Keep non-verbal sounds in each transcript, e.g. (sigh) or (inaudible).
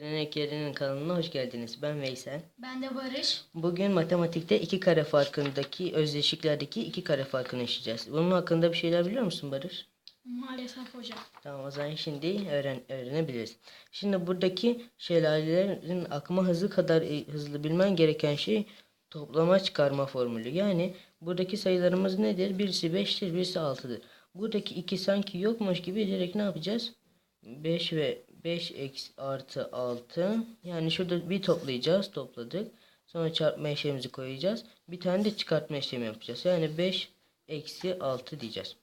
Gelenek Yerinin kanalına hoş geldiniz. Ben Veysel. Ben de Barış. Bugün matematikte iki kare farkındaki özdeşliklerdeki iki kare farkını işleyeceğiz. Bunun hakkında bir şeyler biliyor musun Barış? Maalesef hocam. Tamam o zaman şimdi öğren öğrenebiliriz. Şimdi buradaki şelalelerin akma hızı kadar e, hızlı bilmen gereken şey toplama çıkarma formülü. Yani buradaki sayılarımız nedir? Birisi 5'tir, birisi 6'dır. Buradaki iki sanki yokmuş gibi direkt ne yapacağız? 5 ve 5 eksi artı 6. Yani şurada bir toplayacağız. Topladık. Sonra çarpma işlemimizi koyacağız. Bir tane de çıkartma işlemi yapacağız. Yani 5 eksi 6 diyeceğiz.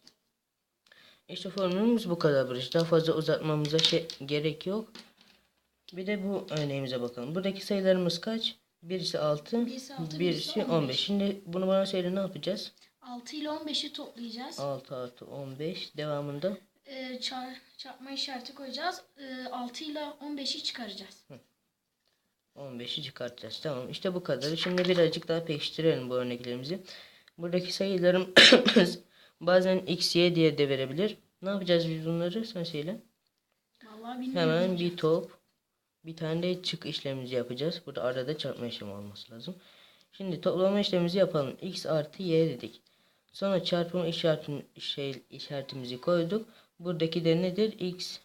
İşte formülümüz bu kadar Barış. Daha fazla uzatmamıza şey, gerek yok. Bir de bu örneğimize bakalım. Buradaki sayılarımız kaç? Birisi 6, Birisi altı, birisi birisi 15. Şimdi bunu bana söyle ne yapacağız? 6 ile 15'i toplayacağız. 6 artı 15 devamında Ee, çar- çarpma işareti koyacağız. Ee, 6 ile 15'i çıkaracağız. 15'i çıkartacağız. Tamam işte bu kadar. Şimdi birazcık daha pekiştirelim bu örneklerimizi. Buradaki sayılarımız (coughs) bazen x, y diye de verebilir. Ne yapacağız biz bunları? Sen söyle. Vallahi bilmiyorum. Hemen bir top. Bir tane de çık işlemimizi yapacağız. Burada arada çarpma işlemi olması lazım. Şimdi toplama işlemimizi yapalım. x artı y dedik. Sonra çarpma işaretim, şey, işaretimizi koyduk. Buradaki de nedir? x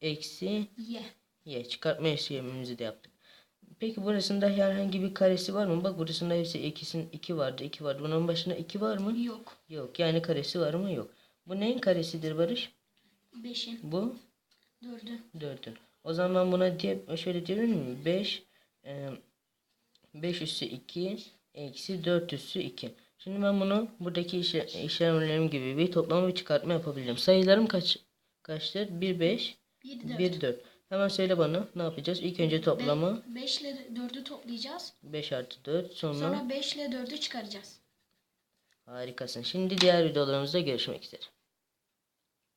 eksi Y. y. Çıkartma işlemimizi de yaptık. Peki burasında herhangi bir karesi var mı? Bak burasında hepsi ikisin 2 vardı, 2 vardı. Bunun başına 2 var mı? Yok. Yok. Yani karesi var mı? Yok. Bu neyin karesidir Barış? 5'in. Bu 4'ün. 4'ün. O zaman buna diye şöyle diyebilir miyim? 5 5 üssü 2 eksi 4 üssü 2. Şimdi ben bunu buradaki işe, işlemlerim gibi bir toplama ve çıkartma yapabilirim. Sayılarım kaç kaçtır? 1 5 1 4. 1 4. Hemen söyle bana ne yapacağız? İlk önce toplama 5 ile 4'ü toplayacağız. 5 artı 4 sonra, Sonra 5 ile 4'ü çıkaracağız. harikasın. Şimdi diğer videolarımızda görüşmek üzere.